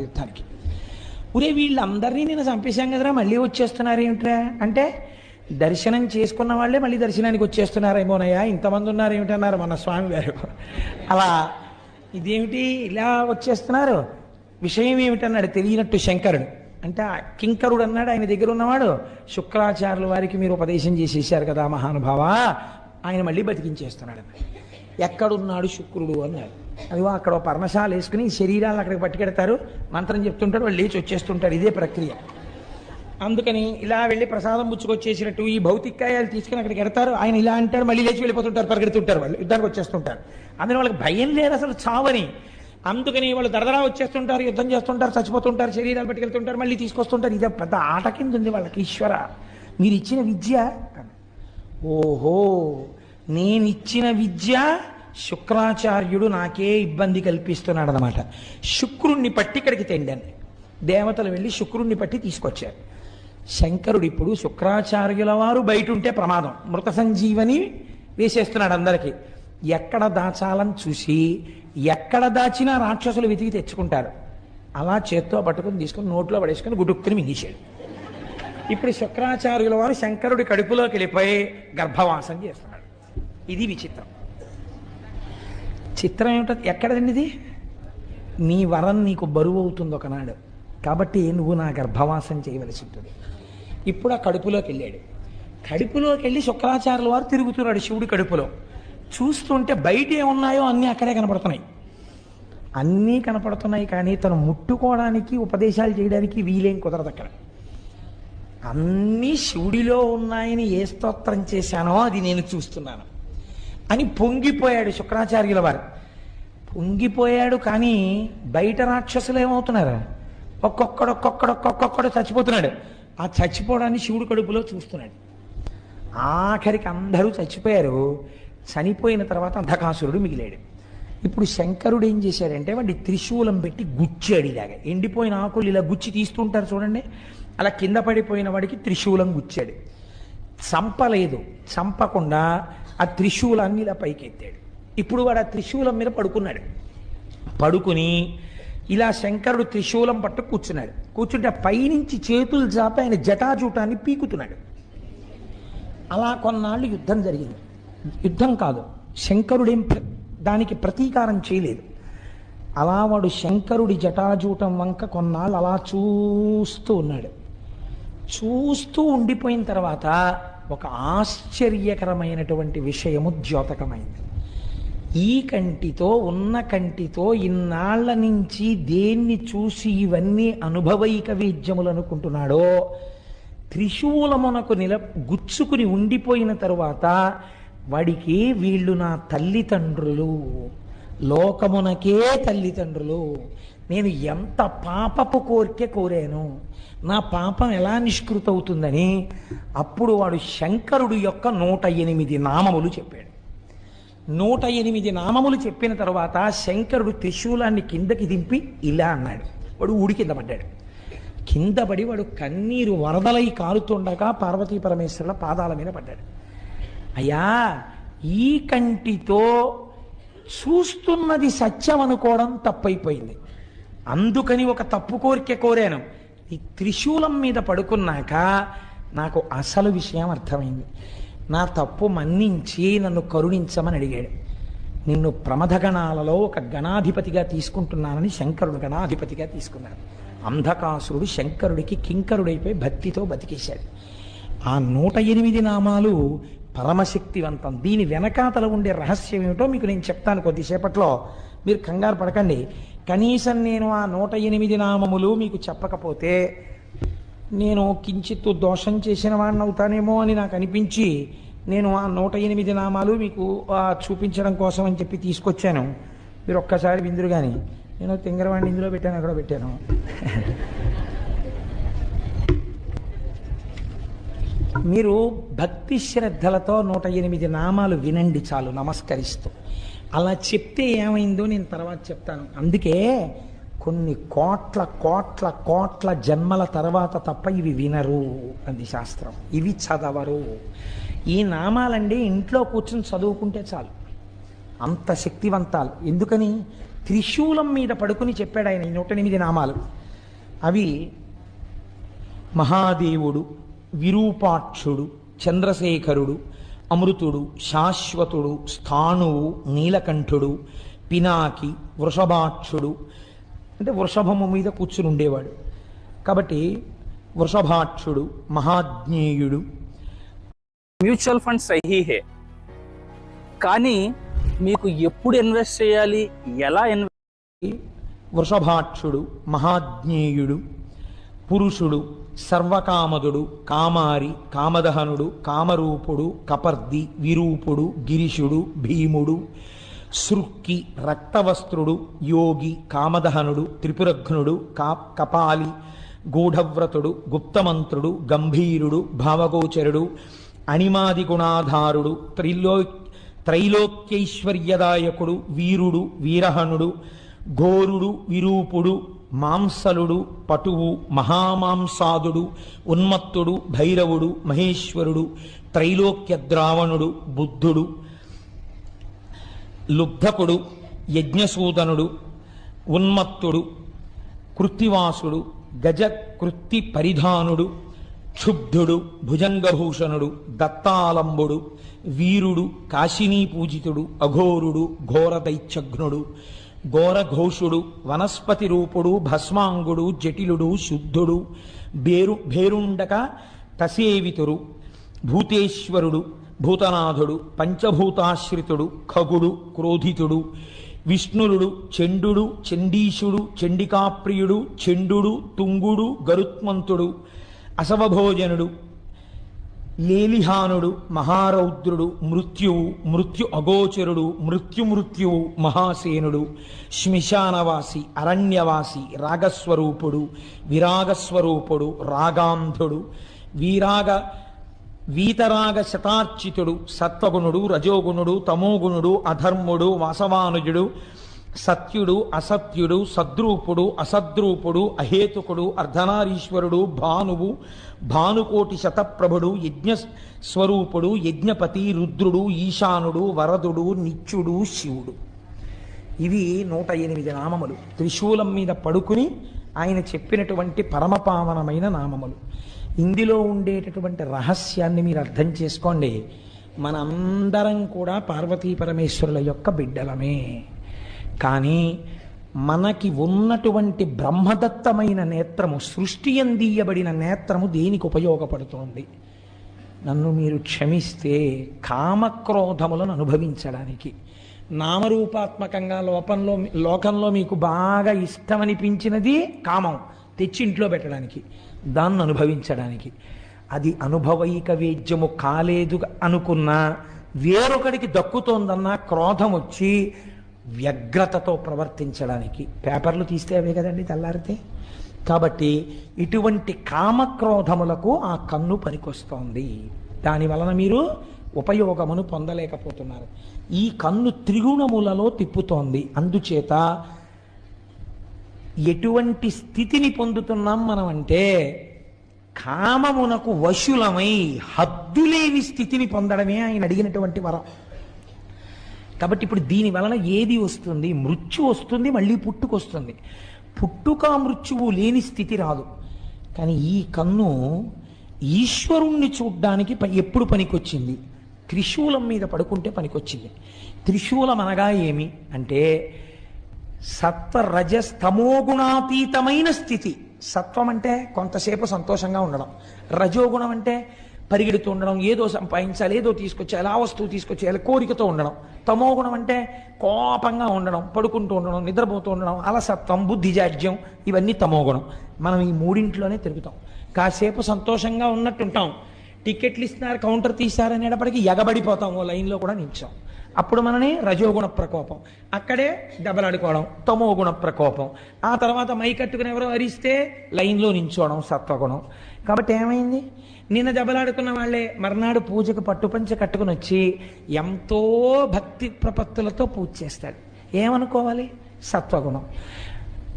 యుద్ధానికి ఒరే వీళ్ళందరినీ నేను చంపేశాం కదరా మళ్ళీ వచ్చేస్తున్నారు ఏమిట్రా అంటే దర్శనం చేసుకున్న వాళ్ళే మళ్ళీ దర్శనానికి వచ్చేస్తున్నారేమోనయ్యా? ఇంతమంది ఉన్నారు ఏమిటన్నారు మన స్వామి గారు? అలా ఇదేమిటి ఇలా వచ్చేస్తున్నారు? విషయం ఏమిటన్నాడు తెలియనట్టు శంకరుడు. అంటే ఆ కింకరుడు అన్నాడు ఆయన దగ్గర ఉన్నవాడు. శుక్రాచార్యుల వారికి మీరు ఉపదేశం చేసేసారు కదా మహానుభావ? ఆయన మళ్ళీ బతికించేస్తున్నాడు ఎక్కడున్నాడు శుక్రుడు అన్నాడు. అదిగో అక్కడ పర్ణశాల వేసుకుని శరీరాలను అక్కడికి పట్టుకెడతారు. మంత్రం చెప్తుంటారు వాళ్ళు లేచి వచ్చేస్తుంటారు. ఇదే ప్రక్రియ. అందుకని ఇలా వెళ్ళి ప్రసాదం పుచ్చుకొచ్చేసినట్టు ఈ భౌతికాయాలు తీసుకుని అక్కడికి ఎడతారు. ఆయన ఇలా అంటారు మళ్ళీ లేచి వెళ్ళిపోతుంటారు పరిగెడుతుంటారు వాళ్ళు. యుద్ధానికి వచ్చేస్తుంటారు. అందులో వాళ్ళకి భయం లేదు అసలు చావని. అందుకని వాళ్ళు దరదరా వచ్చేస్తుంటారు యుద్ధం చేస్తుంటారు చచ్చిపోతుంటారు శరీరాలు పట్టుకెళ్తుంటారు మళ్ళీ తీసుకొస్తుంటారు. ఇదే పెద్ద ఆట కింద ఉంది వాళ్ళకి ఈశ్వర. మీరు ఇచ్చిన విద్య ఓహో నేనిచ్చిన విద్య శుక్రాచార్యుడు నాకే ఇబ్బంది కల్పిస్తున్నాడు అనమాట శుక్రుణ్ణి పట్టి ఇక్కడికి తెండాను. దేవతలు వెళ్ళి శుక్రుణ్ణి పట్టి తీసుకొచ్చారు. శంకరుడు ఇప్పుడు శుక్రాచార్యుల వారు బయట ఉంటే ప్రమాదం. మృత సంజీవని వేసేస్తున్నాడు అందరికీ. ఎక్కడ దాచాలని చూసి ఎక్కడ దాచినా రాక్షసులు వెతికి తెచ్చుకుంటారు. అలా చేత్తో పట్టుకుని తీసుకుని నోట్లో పడేసుకుని గుడుక్కుని మింగేశాడు. ఇప్పుడు శుక్రాచార్యుల వారు శంకరుడి కడుపులోకి వెళ్ళిపోయి గర్భవాసం చేస్తున్నాడు. ఇది విచిత్రం. చిత్రం ఏమిటో ఎక్కడండి ఇది నీ వరం నీకు బరువు అవుతుంది ఒకనాడు. కాబట్టి నువ్వు నా గర్భవాసం చేయవలసి ఉంటుంది. ఇప్పుడు ఆ కడుపులోకి వెళ్ళాడు. కడుపులోకి వెళ్ళి శుక్రాచార్యుల వారు తిరుగుతున్నాడు శివుడి కడుపులో. చూస్తుంటే బయట ఏమున్నాయో అన్నీ అక్కడే కనపడుతున్నాయి. అన్నీ కనపడుతున్నాయి కానీ తను ముట్టుకోవడానికి ఉపదేశాలు చేయడానికి వీలేం కుదరదు అక్కడ. అన్నీ శివుడిలో ఉన్నాయని ఏ స్తోత్రం చేశానో అది నేను చూస్తున్నాను. అని పొంగిపోయాడు శుక్రాచార్యుల వారు. పొంగిపోయాడు కానీ బయట రాక్షసులు ఏమవుతున్నారు? ఒక్కొక్కడు ఒక్కొక్కడు ఒక్కొక్కడు చచ్చిపోతున్నాడు. ఆ చచ్చిపోవడాన్ని శివుడు కడుపులో చూస్తున్నాడు. ఆఖరికి అందరూ చచ్చిపోయారు. చనిపోయిన తర్వాత అంధకాసురుడు మిగిలాడు. ఇప్పుడు శంకరుడు ఏం చేశాడంటే వాడి త్రిశూలం పెట్టి గుచ్చాడు ఇలాగా. ఎండిపోయిన ఆకులు ఇలా గుచ్చి తీస్తుంటారు చూడండి. అలా కింద పడిపోయిన వాడికి త్రిశూలం గుచ్చాడు. చంపలేదు. చంపకుండా ఆ త్రిశూలాన్ని ఇలా పైకెత్తాడు. ఇప్పుడు వాడు ఆ త్రిశూలం మీద పడుకున్నాడు. పడుకుని ఇలా శంకరుడు త్రిశూలం పట్టు కూర్చున్నాడు. కూర్చుంటే పైనుంచి చేతులు చాపి ఆయన జటాజూటాన్ని పీకుతున్నాడు. అలా కొన్నాళ్ళు యుద్ధం జరిగింది. యుద్ధం కాదు శంకరుడేం దానికి ప్రతీకారం చేయలేదు. అలా వాడు శంకరుడి జటాజూటం వంక కొన్నాళ్ళు అలా చూస్తూ ఉన్నాడు. చూస్తూ ఉండిపోయిన తర్వాత ఒక ఆశ్చర్యకరమైనటువంటి విషయము ద్యోతకమైంది. ఈ కంటితో ఉన్న కంటితో ఇన్నాళ్ళ నుంచి దేన్ని చూసి ఇవన్నీ అనుభవైక వేద్యములు అనుకుంటున్నాడో త్రిశూలమునకు నిల గుచ్చుకుని ఉండిపోయిన తరువాత వాడికి వీళ్ళు నా తల్లిదండ్రులు లోకమునకే తల్లిదండ్రులు. నేను ఎంత పాపపు కోరిక కోరాను. నా పాపం ఎలా నిష్కృతవుతుందని అప్పుడు వాడు శంకరుడు యొక్క నూట ఎనిమిది నామములు చెప్పాడు. నూట ఎనిమిది నామములు చెప్పిన తర్వాత శంకరుడు త్రిశూలాన్ని కిందకి దింపి ఇలా అన్నాడు. వాడు ఊడి కింద పడ్డాడు. కింద పడి వాడు కన్నీరు వరదలై కారుతుండగా పార్వతీ పరమేశ్వరుల పాదాల మీద పడ్డాడు. అయ్యా ఈ కంటితో చూస్తున్నది సత్యం అనుకోవడం తప్పైపోయింది. అందుకని ఒక తప్పు కోరిక కోరాను. ఈ త్రిశూలం మీద పడుకున్నాక నాకు అసలు విషయం అర్థమైంది. నా తప్పు మన్నించి నన్ను కరుణించమని అడిగాడు. నిన్ను ప్రమథగణాలలో ఒక గణాధిపతిగా తీసుకుంటున్నానని శంకరుడు గణాధిపతిగా తీసుకున్నాడు. అంధకాసురుడు శంకరుడికి కింకరుడైపోయి భక్తితో బతికేశాడు. ఆ నూట ఎనిమిది నామాలు పరమశక్తివంతం. దీని వెనకాతల ఉండే రహస్యం ఏమిటో మీకు నేను చెప్తాను కొద్దిసేపట్లో. మీరు కంగారు పడకండి. కనీసం నేను ఆ నూట ఎనిమిది నామములు మీకు చెప్పకపోతే నేను కించిత్తు దోషం చేసిన వాడిని అవుతానేమో అని నాకు అనిపించి నేను ఆ నూట ఎనిమిది నామాలు మీకు చూపించడం కోసం అని చెప్పి తీసుకొచ్చాను. మీరు ఒక్కసారి విందురు కానీ నేను తింగరవాడిని ఇందులో పెట్టాను అక్కడ పెట్టాను. మీరు భక్తి శ్రద్ధలతో నూట ఎనిమిది నామాలు వినండి చాలు నమస్కరిస్తూ. అలా చెప్తే ఏమైందో నేను తర్వాత చెప్తాను. అందుకే కొన్ని కోట్ల కోట్ల కోట్ల జన్మల తర్వాత తప్ప ఇవి వినరు అంది శాస్త్రం. ఇవి చదవరు. ఈ నామాలండి ఇంట్లో కూర్చొని చదువుకుంటే చాలు. అంత శక్తివంతాలు. ఎందుకని? త్రిశూలం మీద పడుకుని చెప్పాడు ఆయన ఈ నూట ఎనిమిది నామాలు. అవి మహాదేవుడు విరూపాక్షుడు చంద్రశేఖరుడు అమృతుడు శాశ్వతుడు స్థాణువు నీలకంఠుడు పినాకి వృషభాక్షుడు. అంటే వృషభము మీద కూర్చుని ఉండేవాడు కాబట్టి వృషభాక్షుడు మహాజ్ఞేయుడు. మ్యూచువల్ ఫండ్ సహీ హే. కానీ మీకు ఎప్పుడు ఇన్వెస్ట్ చేయాలి? ఎలా ఇన్వెస్ట్ వృషభాక్షుడు మహాజ్ఞేయుడు పురుషుడు సర్వకామదుడు కామారి కామదహనుడు కామరూపుడు కపర్ది విరూపుడు గిరిశుడు భీముడు సృక్కి రక్తవస్త్రుడు యోగి కామదహనుడు త్రిపురఘ్నుడు కా కపాలి గూఢవ్రతుడు గుప్తమంత్రుడు గంభీరుడు భావగోచరుడు అణిమాది గుణాధారుడు త్రిలో త్రైలోక్యైశ్వర్యదాయకుడు వీరుడు వీరహనుడు ఘోరుడు విరూపుడు మాంసలుడు పటువు మహామాంసాదుడు ఉన్మత్తుడు భైరవుడు మహేశ్వరుడు త్రైలోక్య ద్రావణుడు బుద్ధుడు లుబ్ధకుడు యజ్ఞసూదనుడు ఉన్మత్తుడు కృత్తివాసుడు గజ కృత్తి పరిధానుడు క్షుబ్ధుడు భుజంగభూషణుడు దత్తాలంబుడు వీరుడు కాశినీ పూజితుడు అఘోరుడు ఘోర దైత్యఘ్నుడు ఘోరఘోషుడు వనస్పతి రూపుడు భస్మాంగుడు జటిలుడు శుద్ధుడు బేరు భేరుండక తసేవితుడు భూతేశ్వరుడు భూతనాథుడు పంచభూతాశ్రితుడు ఖగుడు క్రోధితుడు విష్ణురుడు చండుడు చండీశుడు చండికాప్రియుడు చండుడు తుంగుడు గరుత్మంతుడు అసవభోజనుడు లేలిహానుడు మహారౌద్రుడు మృత్యువు మృత్యు అగోచరుడు మృత్యుమృత్యువు మహాసేనుడు శ్మశానవాసి అరణ్యవాసి రాగస్వరూపుడు విరాగస్వరూపుడు రాగాంధుడు వీరాగ వీతరాగ శతార్చితుడు సత్వగుణుడు రజోగుణుడు తమోగుణుడు అధర్ముడు వాసవానుజుడు సత్యుడు అసత్యుడు సద్రూపుడు అసద్రూపుడు అహేతుకుడు అర్ధనారీశ్వరుడు భానువు భానుకోటి శతప్రభుడు యజ్ఞ స్వరూపుడు యజ్ఞపతి రుద్రుడు ఈశానుడు వరదుడు నిత్యుడు శివుడు. ఇవి నూట ఎనిమిది నామములు. త్రిశూలం మీద పడుకుని ఆయన చెప్పినటువంటి పరమపావనమైన నామములు. ఇందులో ఉండేటటువంటి రహస్యాన్ని మీరు అర్థం చేసుకోండి. మనందరం కూడా పార్వతీ పరమేశ్వరుల యొక్క బిడ్డలమే. కానీ మనకి ఉన్నటువంటి బ్రహ్మదత్తమైన నేత్రము సృష్టి అందియబడిన నేత్రము దేనికి ఉపయోగపడుతోంది? నన్ను మీరు క్షమిస్తే కామక్రోధములను అనుభవించడానికి. నామరూపాత్మకంగా లోపంలో లోకంలో మీకు బాగా ఇష్టమనిపించినది కామం తెచ్చి ఇంట్లో పెట్టడానికి దాన్ని అనుభవించడానికి. అది అనుభవైక వేద్యము కాలేదు అనుకున్నా వేరొకడికి దక్కుతోందన్న క్రోధం వచ్చి వ్యగ్రతతో ప్రవర్తించడానికి పేపర్లు తీస్తే అవే కదండి తెల్లారితే. కాబట్టి ఇటువంటి కామక్రోధములకు ఆ కన్ను పనికొస్తోంది. దాని వలన మీరు ఉపయోగమును పొందలేకపోతున్నారు. ఈ కన్ను త్రిగుణములలో తిప్పుతోంది. అందుచేత ఎటువంటి స్థితిని పొందుతున్నాం మనం అంటే కామమునకు వశులమై హద్దులేని స్థితిని పొందడమే ఆయన అడిగినటువంటి వరం. కాబట్టి ఇప్పుడు దీని వలన ఏది వస్తుంది? మృత్యు వస్తుంది మళ్ళీ పుట్టుకొస్తుంది. పుట్టుక మృత్యువు లేని స్థితి రాదు. కానీ ఈ కన్ను ఈశ్వరుణ్ణి చూడ్డానికి ఎప్పుడు పనికొచ్చింది? త్రిశూలం మీద పడుకుంటే పనికొచ్చింది. త్రిశూలం అనగా ఏమి? అంటే సత్వరజస్తమోగుణాతీతమైన స్థితి. సత్వం అంటే కొంతసేపు సంతోషంగా ఉండడం. రజోగుణం అంటే పరిగెడుతూ ఉండడం ఏదో సంపాదించాలి ఏదో తీసుకొచ్చేయాలి ఆ వస్తువు తీసుకొచ్చేయాలి కోరికతో ఉండడం. తమో గుణం అంటే కోపంగా ఉండడం పడుకుంటూ ఉండడం నిద్రపోతూ ఉండడం అలసత్వం బుద్ధిజాడ్యం ఇవన్నీ తమో గుణం. మనం ఈ మూడింట్లోనే తిరుగుతాం. కాసేపు సంతోషంగా ఉన్నట్టుంటాం. టికెట్లు ఇస్తున్నారు కౌంటర్ తీశారనేటప్పటికీ ఎగబడిపోతాం ఓ లైన్లో కూడా నిలిచాం. అప్పుడు మనని రజోగుణ ప్రకోపం. అక్కడే దెబ్బలాడుకోవడం తమో గుణ ప్రకోపం. ఆ తర్వాత మై కట్టుకుని ఎవరో అరిస్తే లైన్లో నించోవడం సత్వగుణం. కాబట్టి ఏమైంది? నిన్న దెబ్బలాడుకున్న వాళ్ళే మర్నాడు పూజకు పట్టుపంచ కట్టుకుని వచ్చి ఎంతో భక్తి ప్రపత్తులతో పూజ చేస్తాడు. ఏమనుకోవాలి? సత్వగుణం.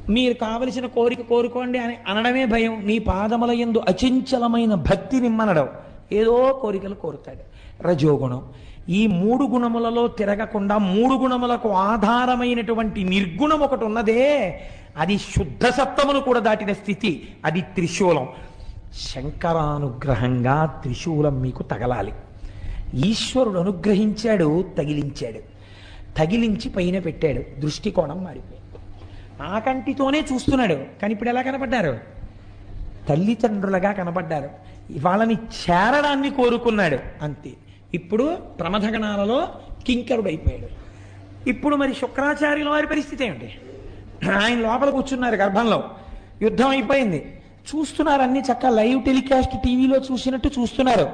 మీరు కావలసిన కోరిక కోరుకోండి అని అనడమే భయం. నీ పాదముల ఎందు అచంచలమైన భక్తి నిమ్మనడం. ఏదో కోరికలు కోరుతాడు. రజోగుణం. ఈ మూడు గుణములలో తిరగకుండా మూడు గుణములకు ఆధారమైనటువంటి నిర్గుణం ఒకటి ఉన్నదే. అది శుద్ధ సత్వమును కూడా దాటిన స్థితి. అది త్రిశూలం. శంకరానుగ్రహంగా త్రిశూలం మీకు తగలాలి. ఈశ్వరుడు అనుగ్రహించాడు తగిలించాడు. తగిలించి పైన పెట్టాడు. దృష్టికోణం మారిపోయింది. ఆ కంటితోనే చూస్తున్నాడు. కానీ ఇప్పుడు ఎలా కనపడ్డారు? తల్లిదండ్రులుగా కనపడ్డారు. వాళ్ళని చేరడాన్ని కోరుకున్నాడు. అంతే. ఇప్పుడు ప్రమథగణాలలో కింకరుడు అయిపోయాడు ఇప్పుడు మరి శుక్రాచార్యుల వారి పరిస్థితి ఏమిటి? ఆయన లోపల కూర్చున్నారు గర్భంలో. యుద్ధం అయిపోయింది. చూస్తున్నారు అన్ని చక్క లైవ్ టెలికాస్ట్ టీవీలో చూసినట్టు చూస్తున్నారు.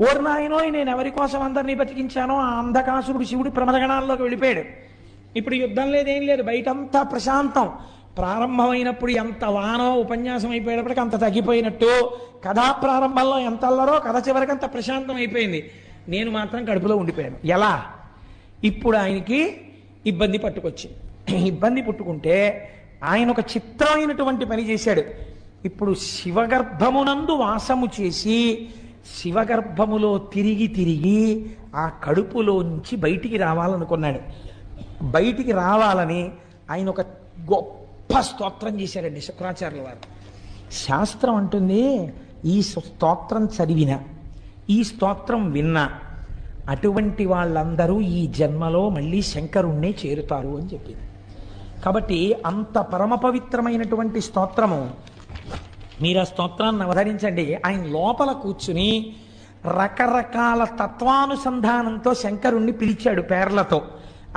ఓరు నాయనో నేను ఎవరి కోసం అందరినీ బతికించానో ఆ అంధకాసురుడు శివుడు ప్రమదగణాల్లోకి వెళ్ళిపోయాడు. ఇప్పుడు యుద్ధం లేదేం లేదు బయటంతా ప్రశాంతం. ప్రారంభమైనప్పుడు ఎంత వానో ఉపన్యాసం అయిపోయేటప్పటికి అంత తగ్గిపోయినట్టు. కథా ప్రారంభంలో ఎంత అల్లరో కథ చివరికి అంత ప్రశాంతం అయిపోయింది. నేను మాత్రం కడుపులో ఉండిపోయాను. ఎలా? ఇప్పుడు ఆయనకి ఇబ్బంది పట్టుకొచ్చింది. ఇబ్బంది పుట్టుకుంటే ఆయన ఒక చిత్రమైనటువంటి పని చేశాడు. ఇప్పుడు శివగర్భమునందు వాసము చేసి శివగర్భములో తిరిగి తిరిగి ఆ కడుపులోంచి బయటికి రావాలనుకున్నాడు. బయటికి రావాలని ఆయన ఒక గొప్ప స్తోత్రం చేశారండి శుక్రాచార్యుల వారు. శాస్త్రం అంటుంది ఈ స్తోత్రం చదివిన ఈ స్తోత్రం విన్నా అటువంటి వాళ్ళందరూ ఈ జన్మలో మళ్ళీ శంకరుణ్ణే చేరుతారు అని చెప్పింది. కాబట్టి అంత పరమ పవిత్రమైనటువంటి స్తోత్రము మీరు ఆ స్తోత్రాన్ని అవధరించండి ఆయన లోపల కూర్చుని రకరకాల తత్వానుసంధానంతో శంకరుణ్ణి పిలిచాడు పేర్లతో.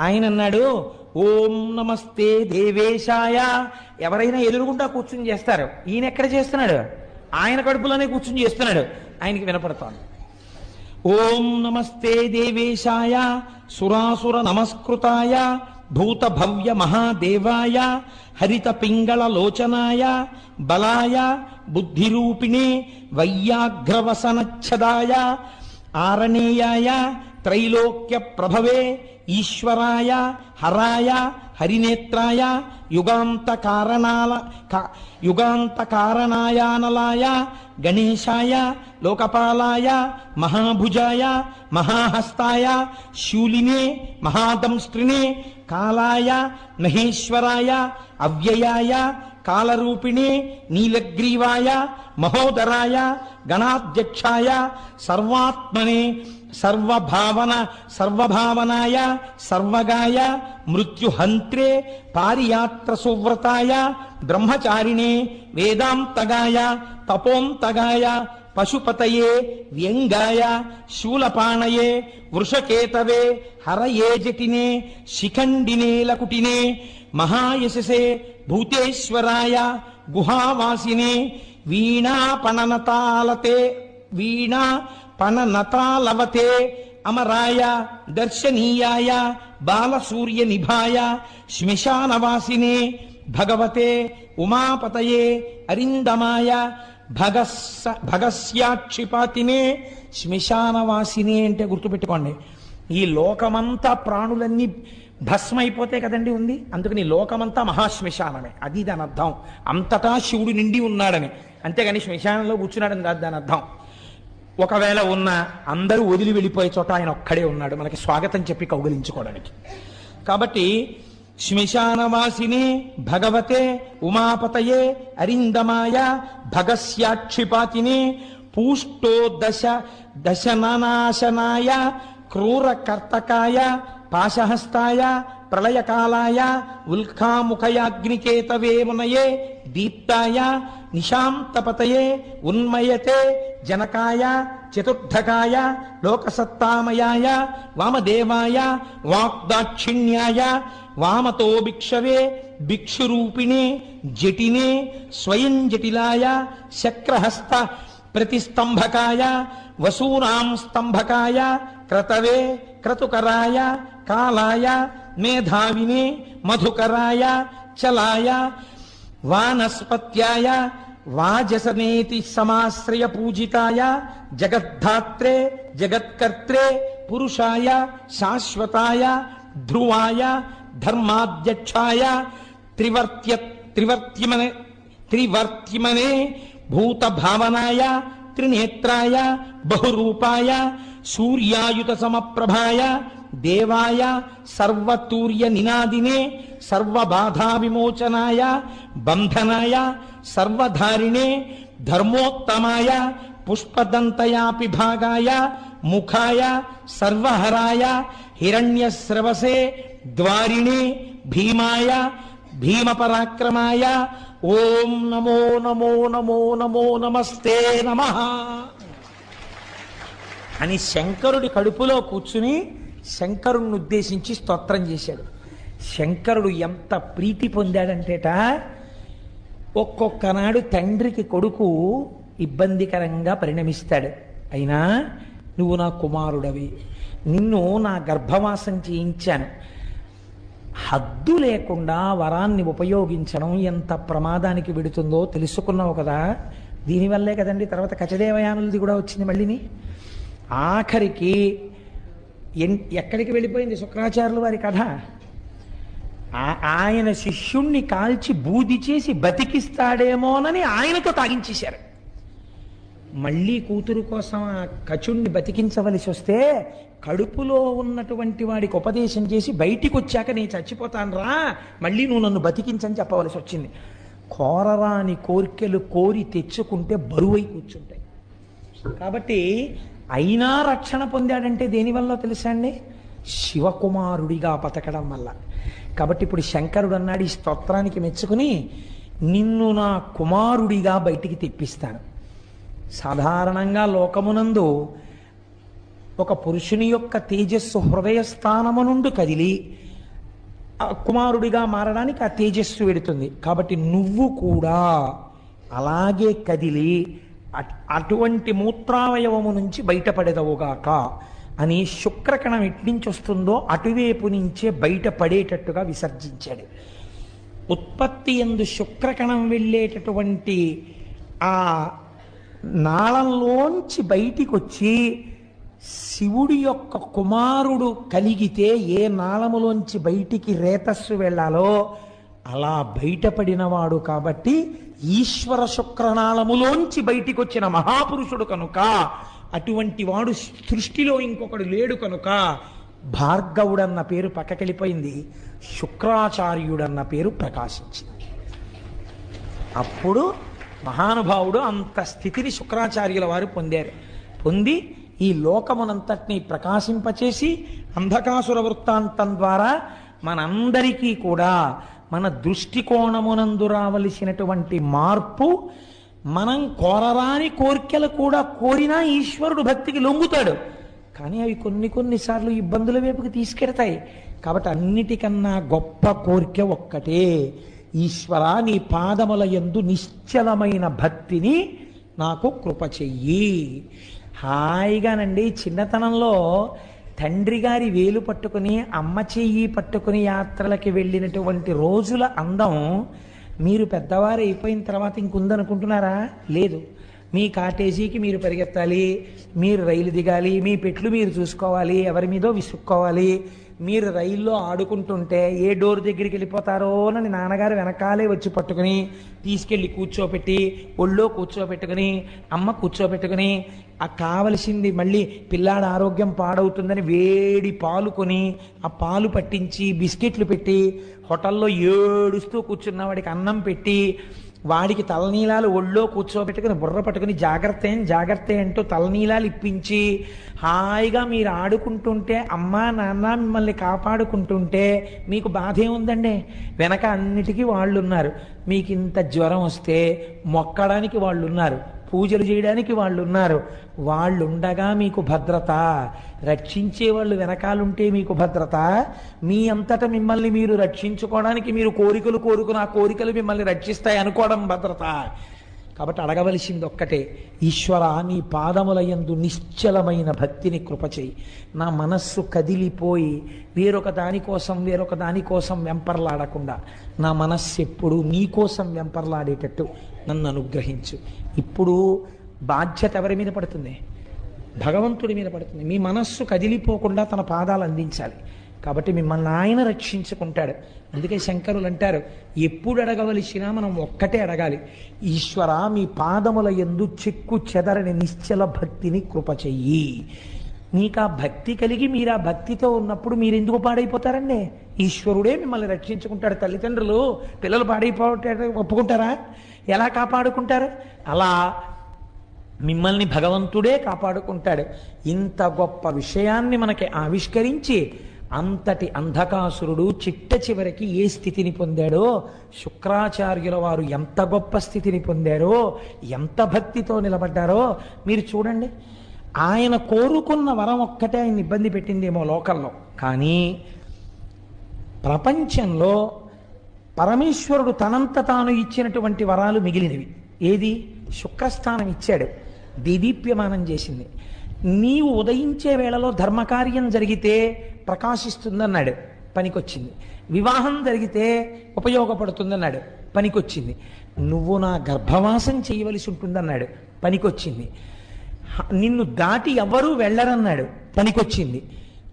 ఆయన అన్నాడు ఓం నమస్తే దేవేశాయ. ఎవరైనా ఎదురుగుండా కూర్చుని చేస్తారు. ఈయన ఎక్కడ చేస్తున్నాడు? ఆయన కడుపులోనే కూర్చుని చేస్తున్నాడు. ఆయనకి వినపడతాను ఓం నమస్తే దేవేశాయ సురాసుర నమస్కృతాయ భూత భవ్య మహాదేవాయ హరిత పింగళ లోచనాయ బలాయ బుద్ధిరూపిణే వయ్యాఘ్రవసనచ్ఛదాయ ఆరణేయాయ త్రైలోక్య ప్రభవే ఈశ్వరాయ హరాయ హరినేత్రాయ యుగాంత కారణాల యుగాంత కారణాయానలాయ గణేశాయ లోకపాలాయ మహాభుజాయ మహాహస్తాయ శూలినే మహాదంస్త్రినే కాలాయ మహేశ్వరాయ అవ్యయాయ కాలరూపిణే నీలగ్రీవాయ మహోదరాయ గణాధ్యక్షాయ సర్వాత్మనే సర్వభావన సర్వభావనాయ సర్వగాయ మృత్యుహంత్రే పారియాత్ర సువ్రతాయ బ్రహ్మచారిణే వేదాంతగాయ తపోంతగాయ పశుపతయే వ్యంగాయ శూలపాణయే వృషకేతవే హరయే జటినే శిఖండినే లకుటినే మహాయశసే భూతేశ్వరాయ గుహావాసినే వీణాపణనతాలతే వీణా పణనతాలవతే అమరాయ దర్శనీయాయ బాలసూర్య నిభాయ శ్మశానవాసినే భగవతే ఉమాపతయే అరిందమాయ భగస్స భగస్యాక్షిపాతినే శ్మశానవాసినే అంటే గుర్తుపెట్టుకోండి. ఈ లోకమంతా ప్రాణులన్నీ భస్మైపోతే కదండి ఉంది? అందుకని లోకమంతా మహాశ్మశానమే. అది దాని అర్థం. అంతటా శివుడు నిండి ఉన్నాడని. అంతేగాని శ్మశానంలో కూర్చున్నాడని కాదు దాని అర్థం. ఒకవేళ ఉన్న అందరూ వదిలి వెళ్ళిపోయే చోట ఆయన ఒక్కడే ఉన్నాడు. మనకి స్వాగతం చెప్పి కౌగిలించుకోవడానికి. కాబట్టి శ్మశానవాసిని భగవతే ఉమాపతయే అరిందమాయ భగస్యాక్షిపాతిని పూష్టో దశ దశనాశనాయ క్రూర కర్తకాయ పాశహస్తాయ ప్రళయకాలాయ ఉల్కాముఖయాగ్నికేతవే మునయే దీప్తాయ నిశాంతపతయే ఉన్మయతే జనకాయ చతుర్థకాయ లోకసత్తామయాయ వామదేవాయ వాగ్దాక్షిణ్యాయ వామతో భిక్షవే భిక్షురూపిణే జటినే స్వయం జటిలాయ శక్రహస్త ప్రతిస్తంభకాయ వసూనాం స్తంభకాయ క్రతవే క్రతుకరాయ కాలాయ మేధావిని మధుకరాయ చలాయ వానస్పత్యాయ వాజసనేతి సమాశ్రయ పూజితాయ జగద్ధాత్రే జగత్కర్త్రే పురుషాయ శాశ్వతాయ ధ్రువాయ ధర్మాధ్యక్షాయ త్రివర్త్య త్రివర్త్యమనే త్రివర్త్యమనే భూత భావనాయ త్రినేత్రాయ బహురూపాయ సూర్యాయుత సమప్రభాయ దేవాయ సర్వతూర్య నినాదినే సర్వబాధా విమోచనాయ బంధనాయ సర్వధారిణే ధర్మోత్తమాయ పుష్పదంతయాపిభాగాయ ముఖాయ సర్వహరాయ హిరణ్యస్రవసే ద్వారిణే భీమాయ భీమపరాక్రమాయ ఓం నమో నమో నమో నమో నమస్తే నమ అని శంకరుడి కడుపులో కూర్చుని శంకరుణ్ణి ఉద్దేశించి స్తోత్రం చేశాడు. శంకరుడు ఎంత ప్రీతి పొందాడంటేట ఒక్కొక్కనాడు తండ్రికి కొడుకు ఇబ్బందికరంగా పరిణమిస్తాడు. అయినా నువ్వు నా కుమారుడవి. నిన్ను నా గర్భవాసం చేయించాను. హద్దు లేకుండా వరాన్ని ఉపయోగించడం ఎంత ప్రమాదానికి విడుతుందో తెలుసుకున్నావు కదా. దీనివల్లే కదండి తర్వాత కచదేవయానులది కూడా వచ్చింది మళ్ళీని. ఆఖరికి ఎన్ ఎక్కడికి వెళ్ళిపోయింది శుక్రాచార్యుల వారి కథ? ఆ- ఆయన శిష్యుణ్ణి కాల్చి బూది చేసి బతికిస్తాడేమోనని ఆయనతో తాగించేశారు. మళ్ళీ కూతురు కోసం ఆ కచుణ్ణి బతికించవలసి వస్తే కడుపులో ఉన్నటువంటి వాడికి ఉపదేశం చేసి బయటికి వచ్చాక నేను చచ్చిపోతాను రా మళ్ళీ నువ్వు నన్ను బతికించని చెప్పవలసి వచ్చింది. కోరరాని కోరికలు కోరి తెచ్చుకుంటే బరువై కూర్చుంటాయి. కాబట్టి అయినా రక్షణ పొందాడంటే దేనివల్ల తెలుసా అండి? శివకుమారుడిగా బతకడం వల్ల. కాబట్టి ఇప్పుడు శంకరుడు అన్నాడు ఈ స్తోత్రానికి మెచ్చుకుని నిన్ను నా కుమారుడిగా బయటికి తెప్పిస్తాను. సాధారణంగా లోకమునందు ఒక పురుషుని యొక్క తేజస్సు హృదయ స్థానము నుండి కదిలి కుమారుడిగా మారడానికి ఆ తేజస్సు వెడుతుంది కాబట్టి నువ్వు కూడా అలాగే కదిలి అటువంటి మూత్రావయవము నుంచి బయటపడేదవుగాక అని శుక్రకణం ఎట్నుంచి వస్తుందో అటువైపు నుంచే బయటపడేటట్టుగా విసర్జించాడు. ఉత్పత్తి ఎందు శుక్రకణం వెళ్ళేటటువంటి ఆ నాళంలోంచి బయటికి వచ్చి శివుడి యొక్క కుమారుడు కలిగితే ఏ నాళములోంచి బయటికి రేతస్సు వెళ్ళాలో అలా బయటపడినవాడు కాబట్టి ఈశ్వర శుక్రనాళములోంచి బయటికి వచ్చిన మహాపురుషుడు కనుక అటువంటి వాడు సృష్టిలో ఇంకొకడు లేడు కనుక భార్గవుడన్న పేరు పక్కకెళ్ళిపోయింది శుక్రాచార్యుడన్న పేరు ప్రకాశించింది. అప్పుడు మహానుభావుడు అంత స్థితిని శుక్రాచార్యుల వారు పొందారు. పొంది ఈ లోకమునంతటినీ ప్రకాశింపచేసి అంధకాసుర వృత్తాంతం ద్వారా మనందరికీ కూడా మన దృష్టికోణమునందు రావలసినటువంటి మార్పు మనం కోరరాని కోర్కెలు కూడా కోరినా ఈశ్వరుడు భక్తికి లొంగుతాడు. కానీ అవి కొన్ని కొన్నిసార్లు ఇబ్బందుల వైపుకి తీసుకెడతాయి. కాబట్టి అన్నిటికన్నా గొప్ప కోరిక ఒక్కటే. ఈశ్వర నీ పాదముల ఎందు నిశ్చలమైన భక్తిని నాకు కృప చెయ్యి. హాయిగానండి చిన్నతనంలో తండ్రి గారి వేలు పట్టుకుని అమ్మ చెయ్యి పట్టుకుని యాత్రలకి వెళ్ళినటువంటి రోజుల అందం మీరు పెద్దవారు అయిపోయిన తర్వాత ఇంకుందనుకుంటున్నారా? లేదు. మీ కాటేజీకి మీరు పరిగెత్తాలి మీరు రైలు దిగాలి మీ పెట్లు మీరు చూసుకోవాలి ఎవరి మీదో విసుక్కోవాలి మీరు రైల్లో ఆడుకుంటుంటే ఏ డోర్ దగ్గరికి వెళ్ళిపోతారో అని నాన్నగారు వెనకాలే వచ్చి పట్టుకుని తీసుకెళ్ళి కూర్చోబెట్టి ఒళ్ళో కూర్చోపెట్టుకుని అమ్మ కూర్చోబెట్టుకుని ఆ కావలసింది మళ్ళీ పిల్లాడి ఆరోగ్యం పాడవుతుందని వేడి పాలు కొని ఆ పాలు పట్టించి బిస్కెట్లు పెట్టి హోటల్లో ఏడుస్తూ కూర్చున్న వాడికి అన్నం పెట్టి వాడికి తలనీలాలు ఒళ్ళో కూర్చోబెట్టుకుని బుర్ర పట్టుకుని జాగ్రత్త ఏం జాగ్రత్త అంటూ తలనీలాలు ఇప్పించి హాయిగా మీరు ఆడుకుంటుంటే అమ్మా నాన్న మిమ్మల్ని కాపాడుకుంటుంటే మీకు బాధ ఏముందండి వెనక అన్నిటికీ వాళ్ళు ఉన్నారు మీకు ఇంత జ్వరం వస్తే మొక్కడానికి వాళ్ళు ఉన్నారు పూజలు చేయడానికి వాళ్ళు ఉన్నారు వాళ్ళు ఉండగా మీకు భద్రత. రక్షించే వాళ్ళు వెనకాలుంటే మీకు భద్రత. మీ అంతటా మిమ్మల్ని మీరు రక్షించుకోవడానికి మీరు కోరికలు కోరుకుని ఆ కోరికలు మిమ్మల్ని రక్షిస్తాయి అనుకోవడం భద్రత. కాబట్టి అడగవలసింది ఒక్కటే ఈశ్వర నీ పాదముల యందు నిశ్చలమైన భక్తిని కృపచేయి. నా మనస్సు కదిలిపోయి వేరొక దానికోసం వేరొక దానికోసం వెంపర్లాడకుండా నా మనస్సు ఎప్పుడు నీకోసం వెంపర్లాడేటట్టు నన్ను అనుగ్రహించు. ఇప్పుడు బాధ్యత ఎవరి మీద పడుతుంది? భగవంతుడి మీద పడుతుంది. మీ మనస్సు కదిలిపోకుండా తన పాదాలు అందించాలి. కాబట్టి మిమ్మల్ని ఆయన రక్షించుకుంటాడు. అందుకే శంకరులు అంటారు ఎప్పుడు అడగవలసినా మనం ఒక్కటే అడగాలి. ఈశ్వర మీ పాదముల ఎందు చెక్కు చెదరని నిశ్చల భక్తిని కృప చెయ్యి. మీకు ఆ భక్తి కలిగి మీరు ఆ భక్తితో ఉన్నప్పుడు మీరు ఎందుకు పాడైపోతారండి? ఈశ్వరుడే మిమ్మల్ని రక్షించుకుంటాడు తల్లిదండ్రులు. పిల్లలు పాడైపోతాడు ఒప్పుకుంటారా? ఎలా కాపాడుకుంటారు? అలా మిమ్మల్ని భగవంతుడే కాపాడుకుంటాడు. ఇంత గొప్ప విషయాన్ని మనకి ఆవిష్కరించి అంతటి అంధకాసురుడు చిట్ట చివరికి ఏ స్థితిని పొందాడో? శుక్రాచార్యుల వారు ఎంత గొప్ప స్థితిని పొందారో? ఎంత భక్తితో నిలబడ్డారో? మీరు చూడండి. ఆయన కోరుకున్న వరం ఒక్కటే ఆయన ఇబ్బంది పెట్టిందేమో లోకల్లో కానీ ప్రపంచంలో పరమేశ్వరుడు తనంత తాను ఇచ్చినటువంటి వరాలు మిగిలినవి. ఏది? శుక్రస్థానం ఇచ్చాడు. దిదీప్యమానం చేసింది. నీవు ఉదయించే వేళలో ధర్మకార్యం జరిగితే ప్రకాశిస్తుందన్నాడు. పనికొచ్చింది. వివాహం జరిగితే ఉపయోగపడుతుందన్నాడు. పనికొచ్చింది. నువ్వు నా గర్భవాసం చేయవలసి ఉంటుందన్నాడు. పనికొచ్చింది. నిన్ను దాటి ఎవ్వరూ వెళ్ళరన్నాడు. పనికొచ్చింది.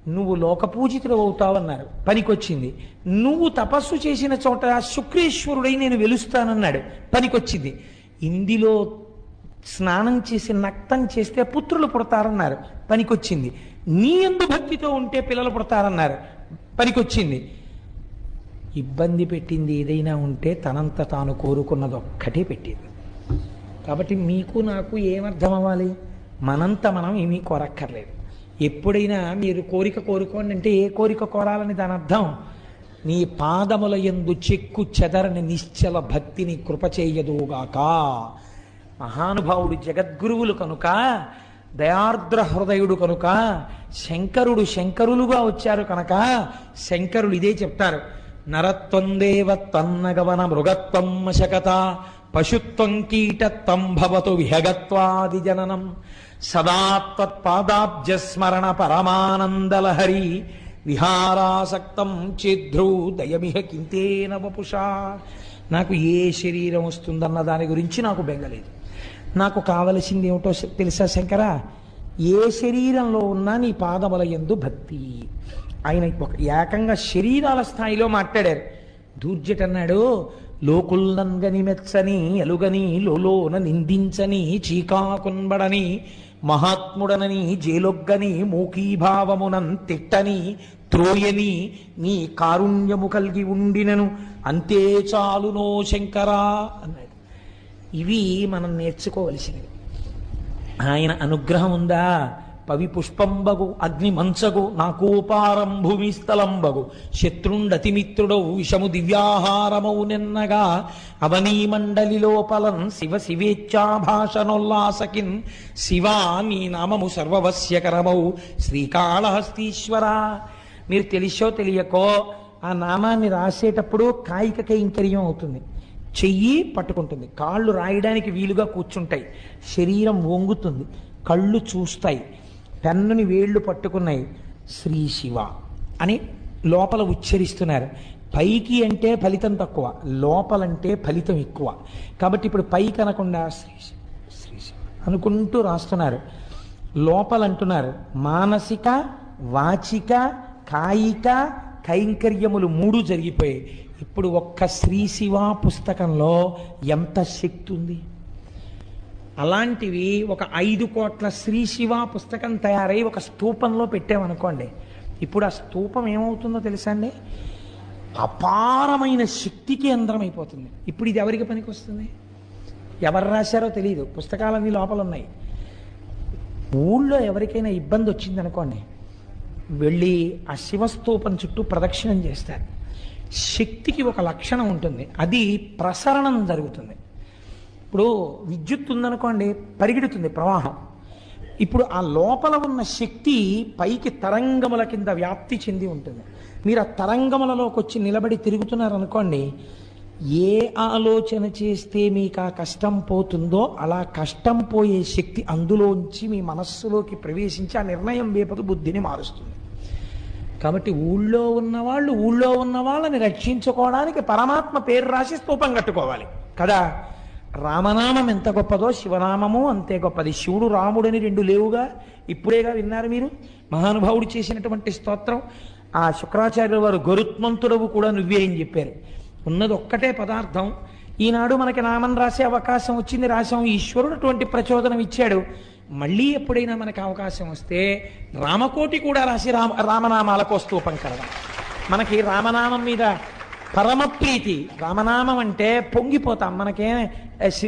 నువ్వు లోకపూజితుడు అవుతావన్నారు. పనికొచ్చింది. నువ్వు తపస్సు చేసిన చోట శుక్రేశ్వరుడై నేను వెలుస్తానన్నాడు. పనికొచ్చింది. ఇందులో స్నానం చేసి నక్తం చేస్తే పుత్రులు పుడతారన్నారు. పనికొచ్చింది. నీ ఎందు భక్తితో ఉంటే పిల్లలు పుడతారన్నారు. పనికొచ్చింది. ఇబ్బంది పెట్టింది ఏదైనా ఉంటే తనంత తాను కోరుకున్నది ఒక్కటే పెట్టింది. కాబట్టి మీకు నాకు ఏమర్థం అవ్వాలి మనంత మనం ఏమీ కోరక్కర్లేదు. ఎప్పుడైనా మీరు కోరిక కోరుకోండి అంటే ఏ కోరిక కోరాలని దాని అర్థం? నీ పాదముల ఎందు చెక్కు చెదరని నిశ్చల భక్తిని కృపచేయదుగాక మహానుభావుడు జగద్గురువులు కనుక దయార్ద్ర హృదయుడు కనుక శంకరుడు శంకరులుగా వచ్చారు కనుక శంకరులు ఇదే చెప్తారు. నరత్వందేవ తన్నగవన మృగత్వం మశకత పశుత్వం కీటత్వం భవతు విహగత్వాది జననం సదాత్వత్పాదాబ్జస్మరణ పరమానందలహరి విహారాసక్తం చిద్రూ దయమిహ కింతేన వపుషా నాకు ఏ శరీరం వస్తుందన్న దాని గురించి నాకు బెంగలేదు. నాకు కావలసింది ఏమిటో తెలుసా శంకర? ఏ శరీరంలో ఉన్నా నీ పాదముల ఎందు భక్తి. ఆయన ఒక ఏకంగా శరీరాల స్థాయిలో మాట్లాడారు. దూర్జట్ అన్నాడు లోకుల్నంగని మెచ్చని ఎలుగని లోలోన నిందించని చీకాకున్బడని మహాత్ముడనని జేలొగ్గని మూకీభావమునం తిట్టని త్రోయని నీ కారుణ్యము కలిగి ఉండినను. అంతే చాలునో శంకరా అన్నాడు. ఇవి మనం నేర్చుకోవలసినవి. ఆయన అనుగ్రహం ఉందా? పవి పుష్పంబగు అగ్ని మంచగు నాకోపారం భూమి స్థలంబగు. శత్రుండతిమిత్రుడవు విషము దివ్యాహారమౌ నిన్నగా. అవనీ మండలి లోపలం శివ శివేచ్ఛాభాషనోల్లాసకిన్. శివా నీ నామము సర్వవశ్యకరమౌ. శ్రీకాళహస్తీశ్వర. మీరు తెలిసో తెలియకో ఆ నామాన్ని రాసేటప్పుడు కాయిక కైంకర్యం అవుతుంది. చెయ్యి పట్టుకుంటుంది. కాళ్ళు రాయడానికి వీలుగా కూర్చుంటాయి. శరీరం వంగుతుంది. కళ్ళు చూస్తాయి. పెన్నుని వేళ్ళు పట్టుకున్నాయి. శ్రీ శివ అని లోపల ఉచ్చరిస్తున్నారు. పైకి అంటే ఫలితం తక్కువ. లోపలంటే ఫలితం ఎక్కువ. కాబట్టి ఇప్పుడు పైకి అనకుండా శ్రీ శ్రీ శివ అనుకుంటూ రాస్తున్నారు. లోపలంటున్నారు. మానసిక వాచిక కాయిక కైంకర్యములు మూడు జరిగిపోయాయి. ఇప్పుడు ఒక్క శ్రీ శివ పుస్తకంలో ఎంత శక్తి ఉంది? అలాంటివి ఒక ఐదు కోట్ల శ్రీ శివ పుస్తకం తయారై ఒక స్తూపంలో పెట్టామనుకోండి ఇప్పుడు ఆ స్తూపం ఏమవుతుందో తెలుసా అండి? అపారమైన శక్తి కేంద్రం అయిపోతుంది. ఇప్పుడు ఇది ఎవరికి పనికి వస్తుంది ఎవరు రాశారో తెలియదు పుస్తకాలన్నీ లోపల ఉన్నాయి ఊళ్ళో ఎవరికైనా ఇబ్బంది వచ్చిందనుకోండి వెళ్ళి ఆ శివస్తూపం చుట్టూ ప్రదక్షిణం చేస్తారు. శక్తికి ఒక లక్షణం ఉంటుంది. అది ప్రసరణం జరుగుతుంది. ఇప్పుడు విద్యుత్ ఉందనుకోండి పరిగెడుతుంది ప్రవాహం. ఇప్పుడు ఆ లోపల ఉన్న శక్తి పైకి తరంగముల కింద వ్యాప్తి చెంది ఉంటుంది. మీరు ఆ తరంగములలోకి వచ్చి నిలబడి తిరుగుతున్నారనుకోండి ఏ ఆలోచన చేస్తే మీకు ఆ కష్టం పోతుందో అలా కష్టం పోయే శక్తి అందులోంచి మీ మనస్సులోకి ప్రవేశించి ఆ నిర్ణయం వేపదు బుద్ధిని మారుస్తుంది. కాబట్టి ఊళ్ళో ఉన్నవాళ్ళు ఊళ్ళో ఉన్న వాళ్ళని రక్షించుకోవడానికి పరమాత్మ పేరు రాసి స్తూపం కట్టుకోవాలి. కదా? రామనామం ఎంత గొప్పదో శివనామము అంతే గొప్పది. శివుడు రాముడని రెండు లేవుగా? ఇప్పుడేగా విన్నారు మీరు? మహానుభావుడు చేసినటువంటి స్తోత్రం. ఆ శుక్రాచార్యుల వారు గరుత్మంతుడవు కూడా నువ్వే అని చెప్పారు. ఉన్నది ఒక్కటే పదార్థం. ఈనాడు మనకి నామం రాసే అవకాశం వచ్చింది. రాసాం ఈశ్వరుడు అటువంటి ప్రచోదనం ఇచ్చాడు. మళ్ళీ ఎప్పుడైనా మనకు అవకాశం వస్తే రామకోటి కూడా రాసి రామ రామనామాలకు స్తూపం కడదాం మనకి రామనామం మీద పరమ ప్రీతి రామనామం అంటే పొంగిపోతాం. మనకేం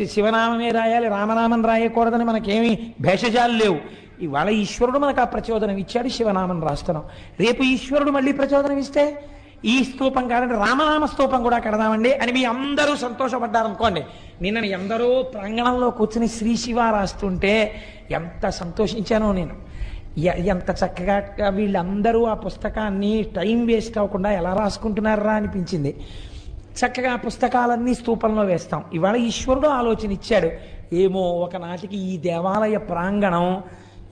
శివనామమే రాయాలి రామనామం రాయకూడదని మనకేమి భేషజాలు లేవు. ఇవాళ ఈశ్వరుడు మనకు ఆ ప్రచోదనం ఇచ్చాడు శివనామం రాస్తున్నాం. రేపు ఈశ్వరుడు మళ్ళీ ప్రచోదనం ఇస్తే ఈ స్తూపం కాదంటే రామనామ స్తూపం కూడా కడదామండి అని మీ అందరూ సంతోషపడ్డారనుకోండి నిన్న ఎందరో ప్రాంగణంలో కూర్చుని శ్రీ శివ రాస్తుంటే ఎంత సంతోషించానో నేను. ఎంత చక్కగా వీళ్ళందరూ ఆ పుస్తకాన్ని టైం వేస్ట్ అవ్వకుండా ఎలా రాసుకుంటున్నారా అనిపించింది. చక్కగా ఆ పుస్తకాలన్నీ స్తూపంలో వేస్తాం. ఇవాళ ఈశ్వరుడు ఆలోచన ఇచ్చాడు ఏమో ఒకనాటికి ఈ దేవాలయ ప్రాంగణం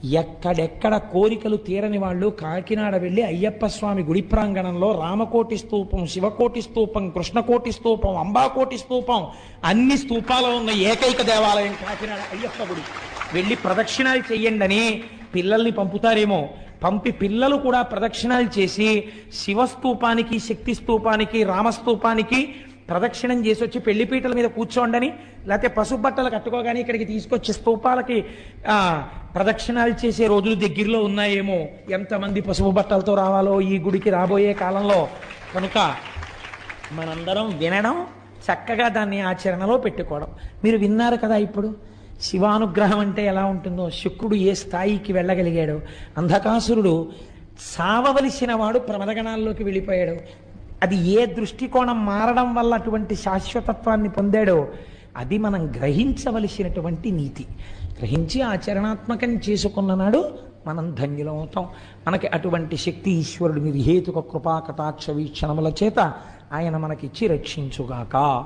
ఎక్కడెక్కడ కోరికలు తీరని వాళ్ళు కాకినాడ వెళ్ళి అయ్యప్ప స్వామి గుడి ప్రాంగణంలో రామకోటి స్తూపం శివకోటి స్తూపం కృష్ణకోటి స్తూపం అంబాకోటి స్తూపం అన్ని స్తూపాలు ఉన్న ఏకైక దేవాలయం కాకినాడ అయ్యప్ప గుడి. వెళ్ళి ప్రదక్షిణాలు చెయ్యండి అని పిల్లల్ని పంపుతారేమో. పంపి పిల్లలు కూడా ప్రదక్షిణాలు చేసి శివస్తూపానికి శక్తి స్తూపానికి రామస్తూపానికి ప్రదక్షిణం చేసి వచ్చి పెళ్ళిపీటల మీద కూర్చోండని లేకపోతే పసుపు బట్టలు కట్టుకోగానే ఇక్కడికి తీసుకొచ్చి స్తూపాలకి ప్రదక్షిణాలు చేసే రోజులు దగ్గరలో ఉన్నాయేమో. ఎంతమంది పసుపు బట్టలతో రావాలో ఈ గుడికి రాబోయే కాలంలో. కనుక మనందరం వినడం చక్కగా దాన్ని ఆచరణలో పెట్టుకోవడం. మీరు విన్నారు కదా ఇప్పుడు? శివానుగ్రహం అంటే ఎలా ఉంటుందో? శుక్రుడు ఏ స్థాయికి వెళ్ళగలిగాడు? అంధకాసురుడు సావవలసిన వాడు ప్రమదగణాల్లోకి వెళ్ళిపోయాడు. అది ఏ దృష్టికోణం మారడం వల్ల అటువంటి శాశ్వతత్వాన్ని పొందాడో అది మనం గ్రహించవలసినటువంటి నీతి. గ్రహించి ఆచరణాత్మకం చేసుకున్ననాడు మనం ధన్యులమవుతాం. మనకి అటువంటి శక్తి ఈశ్వరుడు నిర్హేతుక కృపా కటాక్ష వీక్షణముల చేత ఆయన మనకిచ్చి రక్షించుగాక.